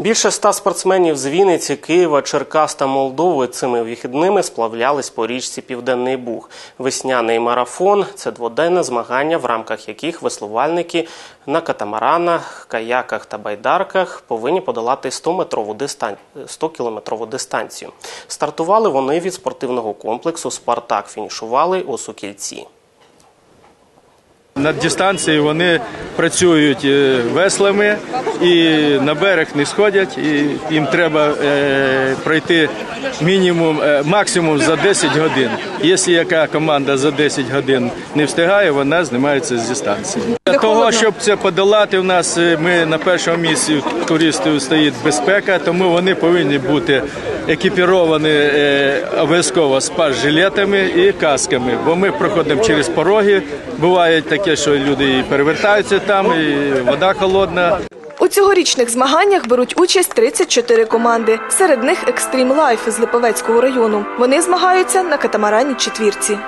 Більше ста спортсменів з Вінниці, Києва, Черкас та Молдови цими вихідними сплавлялись по річці Південний Буг. Весняний марафон це дводенне змагання, в рамках яких веслувальники на катамаранах, каяках та байдарках повинні подолати 100-метрову дистан... 100-кілометрову дистанцію. Стартували вони від спортивного комплексу Спартак. Фінішували у Сукільці. На дистанції вони працюють е, веслами і на берег не сходять. І їм треба е, пройти мінімум, е, максимум за 10 годин. Якщо яка команда за 10 годин не встигає, вона знімається з дистанції. Для того, щоб це подолати, у нас ми на першому місці туристів стоїть безпека, тому вони повинні бути екіпіровані е, обов'язково спас-жилетами і касками, бо ми проходимо через пороги. Буває таке, що люди і перевертаються там, і вода холодна. У цьогорічних змаганнях беруть участь 34 команди. Серед них Екстрім Лайф з Липовецького району. Вони змагаються на катамарані четвірці.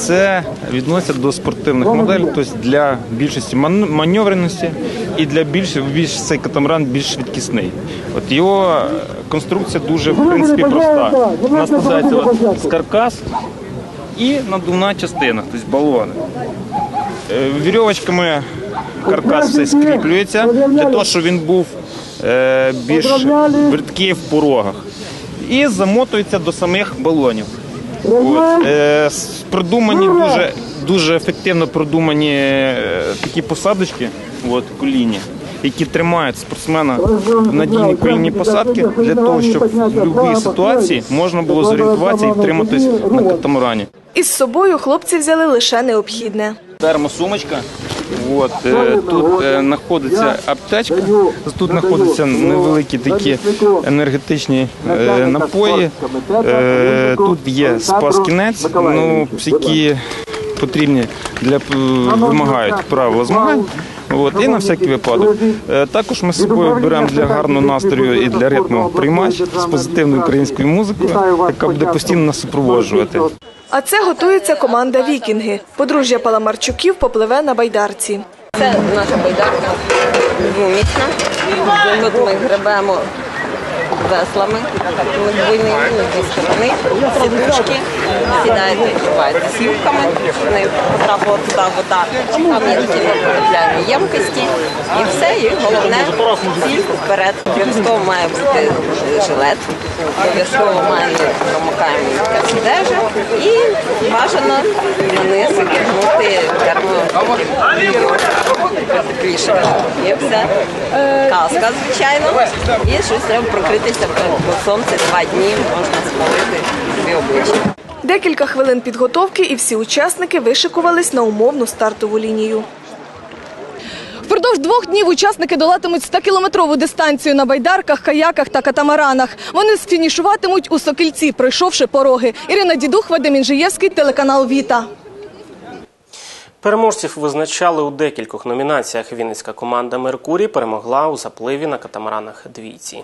Це відноситься до спортивних моделей, тобто для більшості маневреності і для більш, більш цей катамаран більш швидкісний. От його конструкція дуже в принципі проста. У нас складається з каркас і надувна частина, тобто балони. Е, Вірьовочками каркас все скріплюється для того, щоб він був е, більш бридкий в порогах. І замотується до самих балонів. От. Е, продумані дуже, дуже ефективно продумані е, такі посадочки, от, коліні, які тримають спортсмена в надійній колінній посадки для того, щоб в будь-якій ситуації можна було зорієнтуватися і втриматись на катамарані. Із собою хлопці взяли лише необхідне. Термосумочка. От, е, тут знаходиться аптечка, тут знаходяться невеликі такі енергетичні е, напої. Е, тут є спас-кінець, ну, які потрібні для е, вимагають правила змагань. От, і на всякий випадок. Також ми з собою беремо для гарного настрою і для ритму приймач з позитивною українською музикою, яка буде постійно нас супроводжувати. А це готується команда Вікінги. Подружжя Паламарчуків попливе на байдарці. Це наша байдарка двомісна. Ми гребемо веслами. Двойними дві сторони, сідушки, сідаєте, відчуваєте щоб не потрапила туди вода. Такі потрапляємо ємкості. І все, і головне ціль вперед. Обов'язково має бути жилет, обов'язково має промокаємо одежа і бажано на низ одягнути термо тепліше. Є все. Каска, звичайно. І щось треба прокритися, бо сонце два дні можна спалити собі обличчя. Декілька хвилин підготовки, і всі учасники вишикувались на умовну стартову лінію. Впродовж двох днів учасники долатимуть 100-кілометрову дистанцію на байдарках, каяках та катамаранах. Вони сфінішуватимуть у Сокільці, пройшовши пороги. Ірина Дідух, Вадим Інжиєвський, телеканал Віта. Переможців визначали у декількох номінаціях. Вінницька команда Меркурій перемогла у запливі на катамаранах двійці.